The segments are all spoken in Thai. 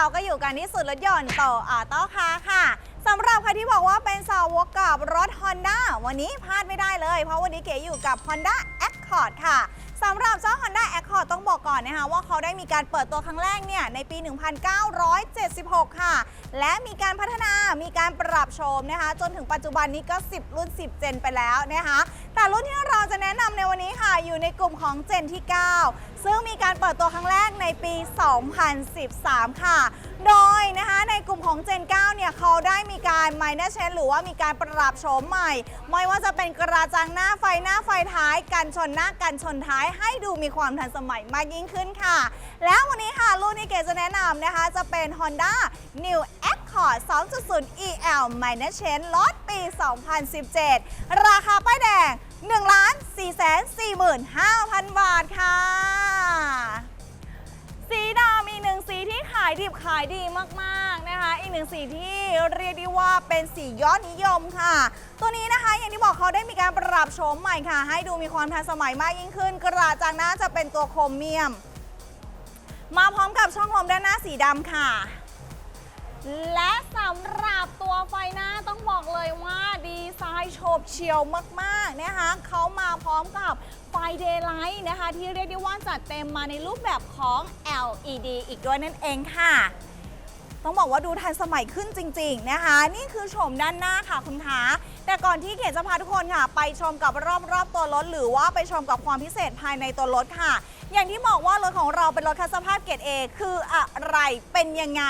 เราก็อยู่กันที่สุดรถยนต์โตออโต้คาค่ะสำหรับใครที่บอกว่าเป็นสาวกกับรถ Honda วันนี้พลาดไม่ได้เลย เพราะวันนี้เก๋อยู่กับ Honda Accord ค่ะ สำหรับเจ้า Honda Accord ต้องบอกก่อนนะคะว่าเขาได้มีการเปิดตัวครั้งแรกเนี่ยในปี 1976 ค่ะ และมีการพัฒนา มีการปรับโฉมนะคะ จนถึงปัจจุบันนี้ก็ 10 รุ่น 10 เจนไปแล้วนะคะ แต่รุ่นที่เราจะแนะนำในวันนี้ค่ะ อยู่ในกลุ่มของเจนที่ 9 ซึ่งมีการเปิดตัวครั้งแรกในปี 2013 ค่ะ โดยนะคะในกลุ่มของเจน9เนี่ยเขาได้มีการ minor change หรือว่ามีการปรับโฉมใหม่ ไม่ว่าจะเป็นกระจังหน้าไฟหน้าไฟท้าย กันชนหน้ากันชนท้าย ให้ดูมีความทันสมัยมากยิ่งขึ้นค่ะ แล้ววันนี้ค่ะรุ่นที่เกจะแนะนำนะคะ จะเป็น Honda New Accord 2.0 EL minor change ลดปี 2017 ราคาป้ายแดง 1 4 4 5 0 0 0 บาทค่ะ สีายดิบขายดีมากๆนะคะ อีกหนึ่งสีที่เรียกได้ว่าเป็นสียอดนิยมค่ะ ตัวนี้นะคะอย่างที่บอกเขาได้มีการปรับโฉมใหม่ค่ะ ให้ดูมีความทันสมัยมากยิ่งขึ้น กระจังหน้าจะเป็นตัวโครเมียม มาพร้อมกับช่องลมด้านหน้าสีดำค่ะ และสำหรับตัวไฟหน้าต้องบอกเลยว่าดีไซน์โฉบเฉี่ยวมากๆนะคะเขามาพร้อมกับ ไฟเดย์ไลท์นะคะ ที่เรียกได้ว่าจัดเต็มมาในรูปแบบของ LED อีกด้วยนั่นเองค่ะ ต้องบอกว่าดูทันสมัยขึ้นจริง ๆ นะคะ นี่คือโฉมด้านหน้าค่ะคุณคะ แต่ก่อนที่เขตจะพาทุกคนค่ะ ไปชมกับรอบๆตัวรถ หรือว่าไปชมกับความพิเศษภายในตัวรถค่ะ อย่างที่บอกว่ารถของเราเป็นรถคัสสภาพเกรด A คืออะไรเป็นยังไง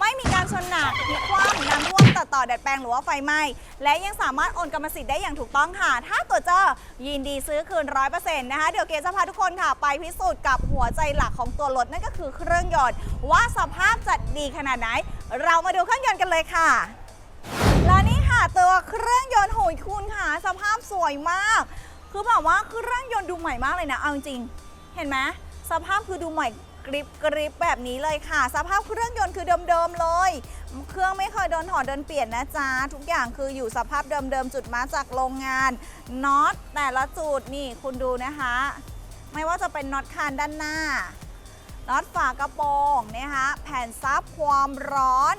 ไม่มีการชนหนักพลิกคว่ำน้ำท่วมตัดต่อดัดแปลงหรือว่าไฟไหม้และยังสามารถโอนกรรมสิทธิ์ได้อย่างถูกต้องค่ะ ถ้าตัวเจอยินดีซื้อคืน 100%นะคะเดี๋ยวเกรจะพาทุกคนค่ะ ไปพิสูจน์กับหัวใจหลักของตัวรถนั่นก็คือเครื่องยนต์ว่าสภาพจะดีขนาดไหน เรามาดูเครื่องยนต์กันเลยค่ะ ตัวเครื่องยนต์โหยคุณค่ะสภาพสวยมาก คือแบบว่าเครื่องยนต์ดูใหม่มากเลยนะเอาจริงเห็นไหมสภาพคือดูใหม่กริบกริบแบบนี้เลยค่ะ สภาพเครื่องยนต์คือเดิมๆเลย เครื่องไม่เคยโดนถอดโดนเปลี่ยนนะจ๊ะ ทุกอย่างคืออยู่สภาพเดิมๆจุดมาจากโรงงานน็อตแต่ละจุดนี่คุณดูนะคะ ไม่ว่าจะเป็นน็อตคานด้านหน้าน็อตฝากระโปรงนะคะแผ่นซับความร้อน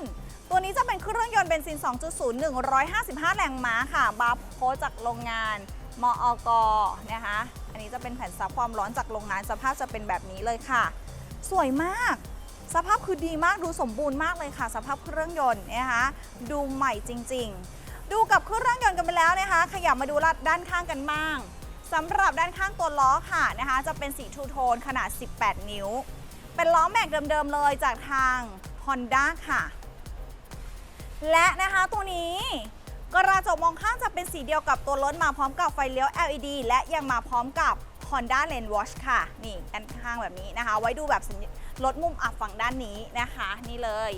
ตัวนี้จะเป็นเครื่องยนต์เบนซิน 2.0 155 แรงม้าค่ะ บาร์โคจากโรงงานมอกนะคะ อันนี้จะเป็นแผ่นซับความร้อนจากโรงงาน สภาพจะเป็นแบบนี้เลยค่ะ สวยมาก สภาพคือดีมาก ดูสมบูรณ์มากเลยค่ะ สภาพเครื่องยนต์นะคะ ดูใหม่จริง ๆ ดูกับเครื่องยนต์กันไปแล้วนะคะ ขยับมาดูด้านข้างกันบ้างสำหรับด้านข้างตัวล้อค่ะนะคะ จะเป็นสีทูโทนขนาด 18 นิ้ว เป็นล้อแม็กเดิมๆเลยจากทาง Honda ค่ะ และนะคะตัวนี้กระจกมองข้างจะเป็นสีเดียวกับตัวรถมาพร้อมกับไฟเลี้ยว LED และยังมาพร้อมกับ Honda Lane Watch ค่ะ นี่ด้านข้างแบบนี้นะคะ ไว้ดูแบบรถมุมอับฝั่งด้านนี้นะคะ นี่เลย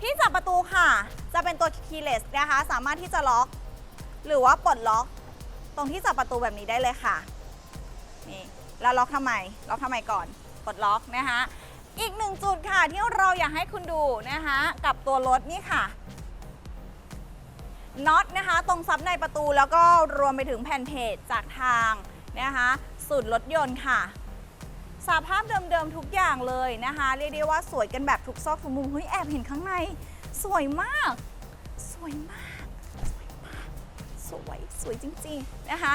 ที่จับประตูค่ะ จะเป็นตัว keyless นะคะ สามารถที่จะล็อก หรือว่าปลดล็อก ตรงที่จับประตูแบบนี้ได้เลยค่ะ นี่แล้วล็อกทำไม ล็อกทำไมก่อน ปลดล็อกนะคะ อีกหนึ่งจุดค่ะที่เราอยากให้คุณดูนะคะกับตัวรถนี่ค่ะน็อตนะคะ ตรงซับในประตูแล้วก็รวมไปถึงแผ่นเพจจากทางนะคะสูตรรถยนต์ค่ะสภาพเดิมๆทุกอย่างเลยนะคะ เรียกได้ว่าสวยกันแบบทุกซอกทุกมุมเฮ้ยแอบเห็นข้างใน สวยมาก สวยมาก สวยมาก สวยสวยจริงๆนะคะ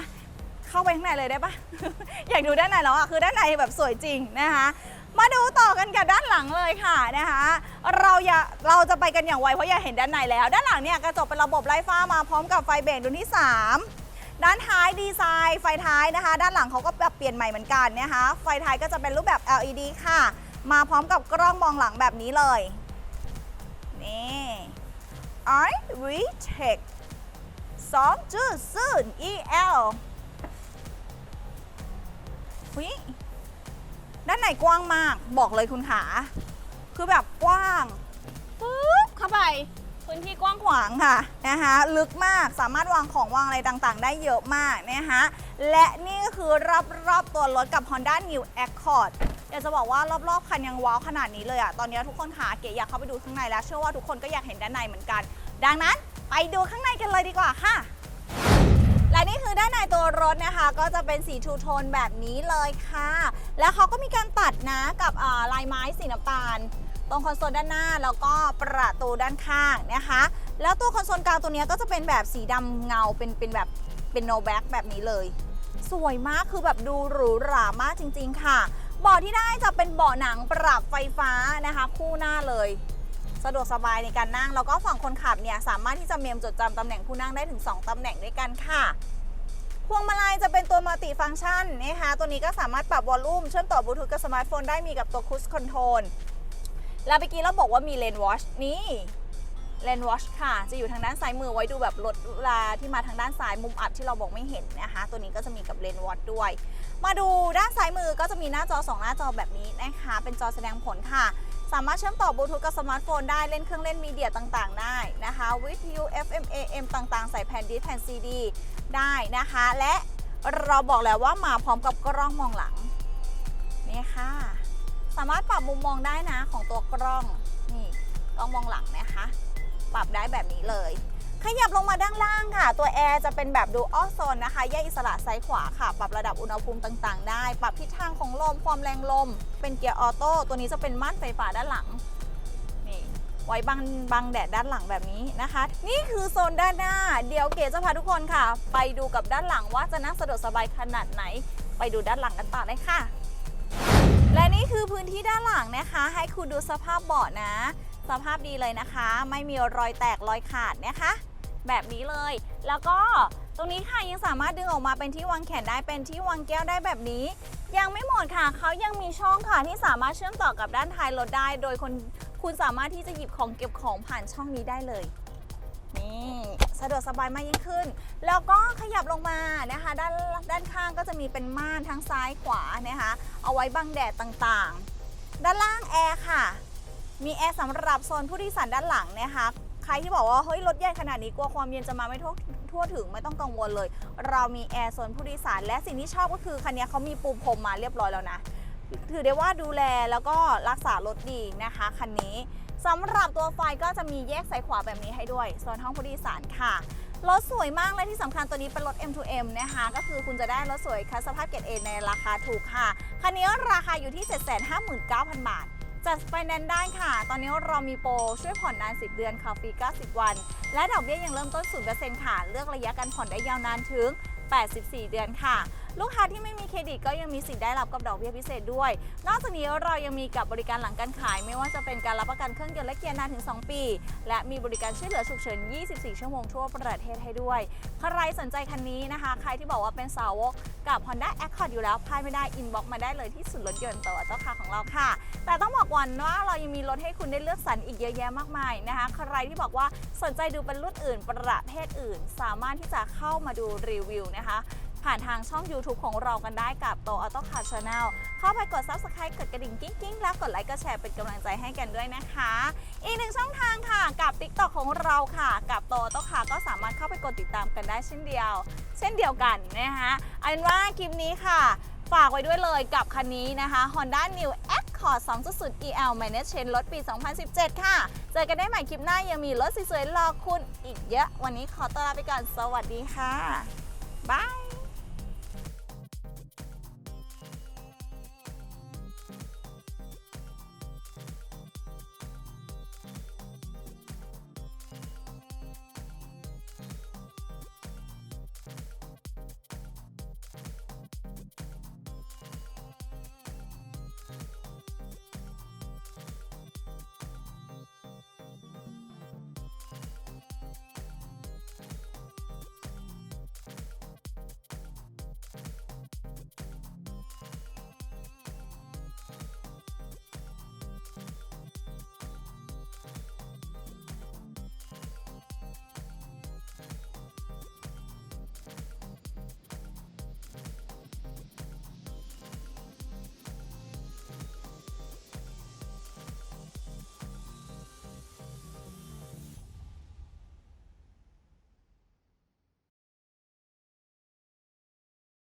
เข้าไปข้างในเลยได้ปะ อยากดูด้านในแล้วอะคือด้านในแบบสวยจริงนะคะ มาดูต่อกันกับด้านหลังเลยค่ะนะคะเราอย่าเราจะไปกันอย่างไวเพราะอยากเห็นด้านในแล้ว ด้านหลังเนี่ยกระจกเป็นระบบไร้ฟ้ามาพร้อมกับไฟเบรกรุ่นที่ 3 ด้านท้ายดีไซน์ไฟท้ายนะคะ ด้านหลังเขาก็ปรับเปลี่ยนใหม่เหมือนกันนะคะไฟท้ายก็จะเป็นรูปแบบ LED ค่ะ มาพร้อมกับกล้องมองหลังแบบนี้เลยนี่ i v t e c h 2.0 EL หุย ด้านในกว้างมากบอกเลยคุณขา คือแบบกว้างปุ๊บเข้าไป พื้นที่กว้างขวางค่ะนะคะลึกมากสามารถวางของวางอะไรต่างๆ ได้เยอะมากนะคะและนี่ก็คือรอบๆตัวรถกับ Honda New Accord อยากจะบอกว่ารอบๆคันยังว้าวขนาดนี้เลยอะตอนนี้ทุกคนขาเก๋อยากเข้าไปดูข้างในแล้ว เชื่อว่าทุกคนก็อยากเห็นด้านในเหมือนกัน ดังนั้นไปดูข้างในกันเลยดีกว่าค่ะ และนี่คือด้านในตัวรถนะคะ ก็จะเป็นสีทูโทนแบบนี้เลยค่ะ แล้วเขาก็มีการตัดนะกับลายไม้สีน้ำตาล ตรงคอนโซลด้านหน้าแล้วก็ประตูด้านข้างนะคะ แล้วตัวคอนโซลกลางตัวนี้ก็จะเป็นแบบสีดำเงาเป็นเป็นแบบเป็นโนแบ็กแบบนี้เลย สวยมากคือแบบดูหรูหรามากจริง ๆ ค่ะเบาะที่ได้จะเป็นเบาะหนังปรับไฟฟ้านะคะ คู่หน้าเลย สะดวกสบายในการนั่ง แล้วก็ฝั่งคนขับเนี่ยสามารถที่จะเมมจดจำตำแหน่งผู้นั่งได้ถึง 2ตำแหน่งด้วยกันค่ะ พวงมาลัยจะเป็นตัวมัลติฟังก์ชันนะคะตัวนี้ก็สามารถปรับวอลลุ่มเชื่อมต่อบลูทูธกับสมาร์ทโฟนได้มีกับตัวคูสคอนโทรลแล้วเมื่อกี้เราบอกว่ามีเลนวอชนี่เลนวอชค่ะ จะอยู่ทางด้านซ้ายมือไว้ดูแบบรถเวลาที่มาทางด้านซ้ายมุมอับที่เราบอกไม่เห็นนะคะ ตัวนี้ก็จะมีกับเลนวอชด้วย มาดูด้านซ้ายมือก็จะมีหน้าจอ 2 หน้าจอแบบนี้นะคะ เป็นจอแสดงผลค่ะ สามารถเชื่อมต่อบลูทูธกับสมาร์ทโฟนได้เล่นเครื่องเล่นมีเดียต่างๆ ได้นะคะ วิทยุ FM AM ต่างๆ ใส่แผ่นดิสก์แผ่นซีดี ได้นะคะ และเราบอกแล้วว่ามาพร้อมกับกล้องมองหลังนี่ค่ะ สามารถปรับมุมมองได้นะของตัวกล้องนี่กล้องมองหลังนะคะ ปรับได้แบบนี้เลย ขยับลงมาด้านล่างค่ะ ตัวแอร์จะเป็นแบบดูออโซนนะคะแยกอิสระซ้ายขวาค่ะ ปรับระดับอุณหภูมิต่างๆ ได้ ปรับทิศทางของลมความแรงลม เป็นเกียร์ออโต้ตัวนี้จะเป็นม่านไฟฟ้าด้านหลัง ไว้บังบังแดดด้านหลังแบบนี้นะคะ นี่คือโซนด้านหน้า เดี๋ยวเก๋จะพาทุกคนค่ะ ไปดูกับด้านหลังว่าจะนั่งสะดวกสบายขนาดไหน ไปดูด้านหลังกันต่อเลยค่ะ และนี่คือพื้นที่ด้านหลังนะคะ ให้คุณดูสภาพเบาะนะ สภาพดีเลยนะคะ ไม่มีรอยแตกรอยขาดนะคะ แบบนี้เลย แล้วก็ตรงนี้ค่ะยังสามารถดึงออกมาเป็นที่วางแขนได้เป็นที่วางแก้วได้แบบนี้ ยังไม่หมดค่ะเขายังมีช่องค่ะที่สามารถเชื่อมต่อกับด้านท้ายรถได้ โดยคน คุณสามารถที่จะหยิบของเก็บของผ่านช่องนี้ได้เลย นี่สะดวกสบายมากยิ่งขึ้น แล้วก็ขยับลงมานะคะ ด้านด้านข้างก็จะมีเป็นม่านทั้งซ้ายขวานะคะ เอาไว้บังแดดต่างๆ ด้านล่างแอร์ค่ะ มีแอร์สำหรับโซนผู้โดยสารด้านหลังนะคะใครที่บอกว่าเฮ้ยรถใหญ่ขนาดนี้กลัวความเย็นจะมาไม่ทั่วทั่วถึงไม่ต้องกังวลเลย เรามีแอร์โซนผู้โดยสารและสิ่งที่ชอบก็คือคันนี้เขามีปูพรมมาเรียบร้อยแล้วนะ ถือได้ว่าดูแลแล้วก็รักษารถดีนะคะคันนี้สำหรับตัวไฟก็จะมีแยกซ้ายขวาแบบนี้ให้ด้วยโซนห้องผู้โดยสารค่ะรถสวยมากและที่สำคัญตัวนี้เป็นรถ M2M นะคะ ก็คือคุณจะได้รถสวยคัสภาพเกรด A ในราคาถูกค่ะ คันนี้ราคาอยู่ที่ 759,000 บาท จัดไฟแนนซ์ได้ค่ะ ตอนนี้เรามีโปรช่วยผ่อนนาน 10 เดือนค่ะฟรี 90 วัน และดอกเบี้ยยังเริ่มต้น 0%ค่ะ เลือกระยะการผ่อนได้ยาวนานถึง 84 เดือนค่ะ ลูกค้าที่ไม่มีเครดิตก็ยังมีสิทธิ์ได้รับกับดอกเบี้ยพิเศษด้วย นอกจากนี้เรายังมีกับบริการหลังการขาย ไม่ว่าจะเป็นการรับประกันเครื่องยนต์และเกียร์นานถึง 2 ปี และมีบริการช่วยเหลือฉุกเฉิน 24 ชั่วโมงทั่วประเทศให้ด้วย ใครสนใจคันนี้นะคะ ใครที่บอกว่าเป็นสาวกกับ Honda Accord อยู่แล้วพลาดไม่ได้อินบ็อกมาได้เลยที่ศูนย์รถยนต์โตโยต้าคาของเราค่ะ แต่ต้องบอกก่อนว่าเรายังมีรถให้คุณได้เลือกสรรอีกเยอะแยะมากมายนะคะ ใครที่บอกว่าสนใจดูเป็นรุ่นอื่นประเภทอื่น สามารถที่จะเข้ามาดูรีวิวนะคะ ผ่านทางช่อง YouTube ของเรากันได้กับโตออโต้คาร์ชาแนลเข้าไปกด Subscribe กดกระดิ่งกิ๊งกิ๊งแล้วกดไลค์กดแชร์เป็นกำลังใจให้กันด้วยนะคะ อีกหนึ่งช่องทางค่ะกับ TikTok ของเราค่ะ กับโตโต้คาก็สามารถเข้าไปกดติดตามกันได้เช่นเดียว เช่นเดียวกันนะคะเอาเป็นว่าคลิปนี้ค่ะฝากไว้ด้วยเลยกับคันนี้นะคะ Honda New Accord 2.0 EL Manage Chain รถปี 2017 ค่ะ เจอกันได้ใหม่คลิปหน้ายังมีรถสวยๆรอคุณอีกเยอะ วันนี้ขอตัวลาไปก่อน สวัสดีค่ะ บาย